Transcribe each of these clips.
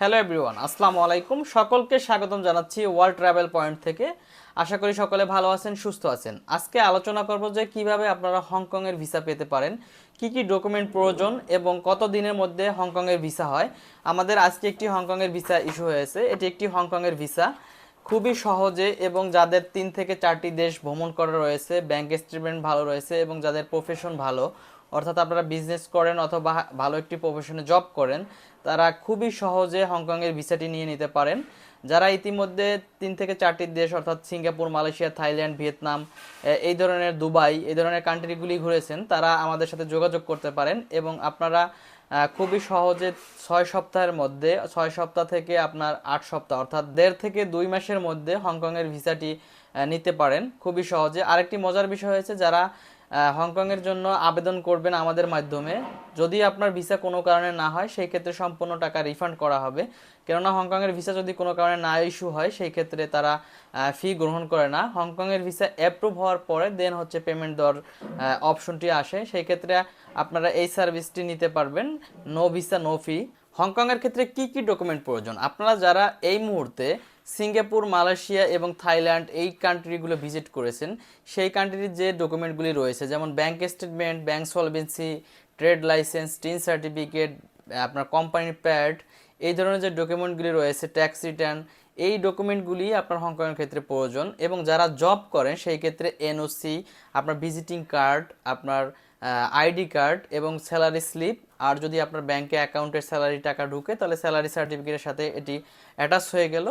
Hello everyone আসসালামু আলাইকুম। সকলকে স্বাগতম জানাচ্ছি ওয়ার্ল্ড ট্রাভেল পয়েন্ট থেকে। আশা করি সকলে ভালো আছেন, সুস্থ আছেন। আজকে আলোচনা করব যে কীভাবে আপনারা হংকংয়ের ভিসা পেতে পারেন, কি কি ডকুমেন্ট প্রয়োজন এবং কত দিনের মধ্যে হংকংয়ের ভিসা হয়। আমাদের আজকে একটি হংকংয়ের ভিসা ইস্যু হয়েছে। এটি একটি হংকংয়ের ভিসা। খুবই সহজে এবং যাদের তিন থেকে চারটি দেশ ভ্রমণ করা রয়েছে ব্যাংক স্টেটমেন্ট ভালো রয়েছে এবং যাদের প্রফেশন ভালো অর্থাৎ আপনারা বিজনেস করেন অথবা ভালো একটি প্রফেশনে জব করেন, তারা খুবই সহজে হংকংয়ের ভিসাটি নিয়ে নিতে পারেন। যারা ইতিমধ্যে তিন থেকে চারটি দেশ, অর্থাৎ সিঙ্গাপুর, মালয়েশিয়া, থাইল্যান্ড, ভিয়েতনাম এই ধরনের দুবাই, এই ধরনের কান্ট্রিগুলি ঘুরেছেন, তারা আমাদের সাথে যোগাযোগ করতে পারেন এবং আপনারা খুবই সহজে ছয় সপ্তাহের মধ্যে, ছয় সপ্তাহ থেকে আপনার আট সপ্তাহ, অর্থাৎ দেড় থেকে দুই মাসের মধ্যে হংকংয়ের ভিসাটি নিতে পারেন খুবই সহজে। আরেকটি মজার বিষয় হয়েছে, যারা হংকংয়ের জন্য আবেদন করবেন আমাদের মাধ্যমে। যদি আপনার ভিসা কোনো কারণে না হয়, সেই ক্ষেত্রে সম্পূর্ণ টাকা রিফান্ড করা হবে। কেননা, হংকংয়ের ভিসা যদি কোনো কারণে না ইস্যু হয়, সেই ক্ষেত্রে তারা ফি গ্রহণ করে না। হংকংয়ের ভিসা অ্যাপ্রুভ হওয়ার পরে দেন হচ্ছে পেমেন্ট দেওয়ার অপশনটি আসে। সেই ক্ষেত্রে আপনারা এই সার্ভিসটি নিতে পারবেন। নো ভিসা নো ফি হংকংয়ের ক্ষেত্রে কি কি ডকুমেন্ট প্রয়োজন? আপনারা যারা এই মুহূর্তে সিঙ্গাপুর, মালয়েশিয়া এবং থাইল্যান্ড এই কান্ট্রিগুলো ভিজিট করেছেন, সেই কান্ট্রির যে ডকুমেন্টগুলি রয়েছে, যেমন bank statement bank solvency trade licence TIN certificate আপনার কোম্পানির প্যাড এই ধরনের যে ডকুমেন্টগুলি রয়েছে ট্যাক্স রিটার্ন এই ডকুমেন্টগুলি আপনার হংকংয়ের ক্ষেত্রে প্রয়োজন এবং যারা জব করেন, সেই ক্ষেত্রে এনওসি আপনার ভিজিটিং কার্ড আপনার আইডি কার্ড এবং স্যালারি স্লিপ আর যদি আপনার ব্যাংকে অ্যাকাউন্টের স্যালারি টাকা ঢুকে, তাহলে স্যালারি সার্টিফিকেটের সাথে এটি অ্যাটাচ হয়ে গেল।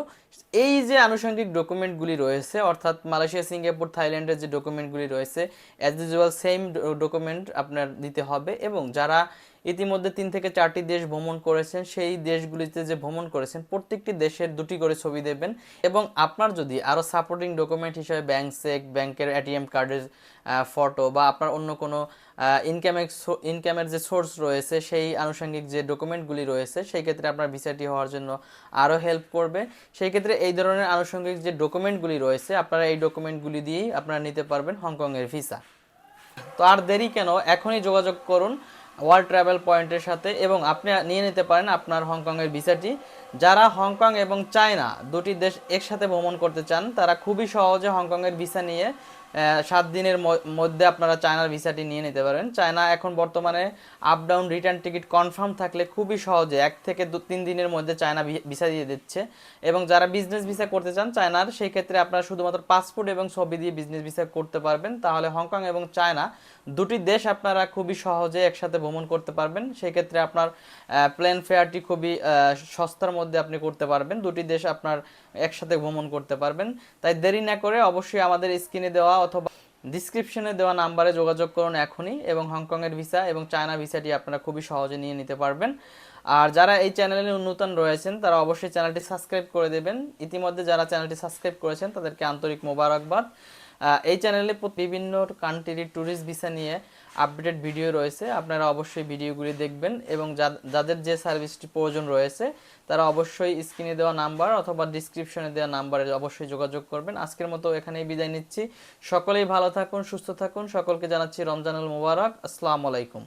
এই যে আনুষঙ্গিক ডকুমেন্টগুলি রয়েছে, অর্থাৎ মালয়েশিয়া, সিঙ্গাপুর থাইল্যান্ডের যে ডকুমেন্টগুলি রয়েছে অ্যাজ ইউজুয়াল সেম ডকুমেন্ট আপনার দিতে হবে এবং যারা ইতিমধ্যে তিন থেকে চারটি দেশ ভ্রমণ করেছেন। সেই দেশগুলিতে যে ভ্রমণ করেছেন, প্রত্যেকটি দেশের দুটি করে ছবি দেবেন এবং আপনার যদি আরও সাপোর্টিং ডকুমেন্ট হিসেবে ব্যাংক চেক ব্যাংকের এটিএম কার্ডের ফটো বা আপনার অন্য কোনো ইনকামের ইনকামের যে সোর্স রয়েছে, সেই আনুষঙ্গিক যে ডকুমেন্টগুলি রয়েছে, সেই ক্ষেত্রে আপনার ভিসাটি হওয়ার জন্য আরও হেল্প করবে। সেই ক্ষেত্রে এই ধরনের আনুষঙ্গিক যে ডকুমেন্টগুলি রয়েছে, আপনারা এই ডকুমেন্টগুলি দিয়েই আপনারা নিতে পারবেন হংকংয়ের ভিসা তো আর দেরি কেন? এখনই যোগাযোগ করুন। ওয়ার্ল্ড ট্রাভেল পয়েন্টের সাথে এবং আপনি নিয়ে নিতে পারেন আপনার হংকংয়ের ভিসাটি। যারা হংকং এবং চায়না, দুটি দেশ একসাথে ভ্রমণ করতে চান, তারা খুবই সহজে হংকংয়ের ভিসা নিয়ে সাত দিনের মধ্যে আপনারা চায়নার ভিসাটি নিয়ে নিতে পারেন। চায়না এখন বর্তমানে up down return ticket confirm থাকলে খুবই সহজে এক থেকে দু, তিন দিনের মধ্যে চায়না ভিসা দিয়ে দিচ্ছে। এবং যারা বিজনেস ভিসা করতে চান, চায়নার সেই ক্ষেত্রে আপনারা শুধুমাত্র পাসপোর্ট এবং ছবি দিয়ে বিজনেস ভিসা করতে পারবেন। তাহলে হংকং এবং চায়না দুটি দেশ আপনারা খুবই সহজে একসাথে ভ্রমণ করতে পারবেন। সেই ক্ষেত্রে আপনার প্লেন ফেয়ারটি খুবই সস্তার মধ্যে আপনি করতে পারবেন। দুটি দেশ আপনার একসাথে ভ্রমণ করতে পারবেন। তাই দেরি না করে অবশ্যই আমাদের স্ক্রিনে দেওয়া অথবা ডিসক্রিপশনে দেওয়া নাম্বারে যোগাযোগ করুন এখনই এবং হংকংয়ের ভিসা এবং চায়না ভিসাটি আপনারা খুবই সহজে নিয়ে নিতে পারবেন। আর যারা এই চ্যানেলে উন্নতন রয়েছেন, তারা অবশ্যই চ্যানেলটি সাবস্ক্রাইব করে দেবেন। ইতিমধ্যে যারা চ্যানেলটি সাবস্ক্রাইব করেছেন, তাদেরকে আন্তরিক মোবারকবাদ। এই চ্যানেলে বিভিন্ন কান্ট্রির ট্যুরিস্ট ভিসা নিয়ে আপডেটেড ভিডিও রয়েছে। আপনারা অবশ্যই ভিডিওগুলি দেখবেন এবং যাদের যে সার্ভিসটি প্রয়োজন রয়েছে, তারা অবশ্যই স্ক্রিনে দেওয়া নাম্বার অথবা ডিসক্রিপশনে দেওয়া নাম্বারে অবশ্যই যোগাযোগ করবেন। আজকের মতো এখানেই বিদায় নিচ্ছি। সকলেই ভালো থাকুন, সুস্থ থাকুন। সকলকে জানাচ্ছি রমজানুল মুবারক। আসসালামু আলাইকুম।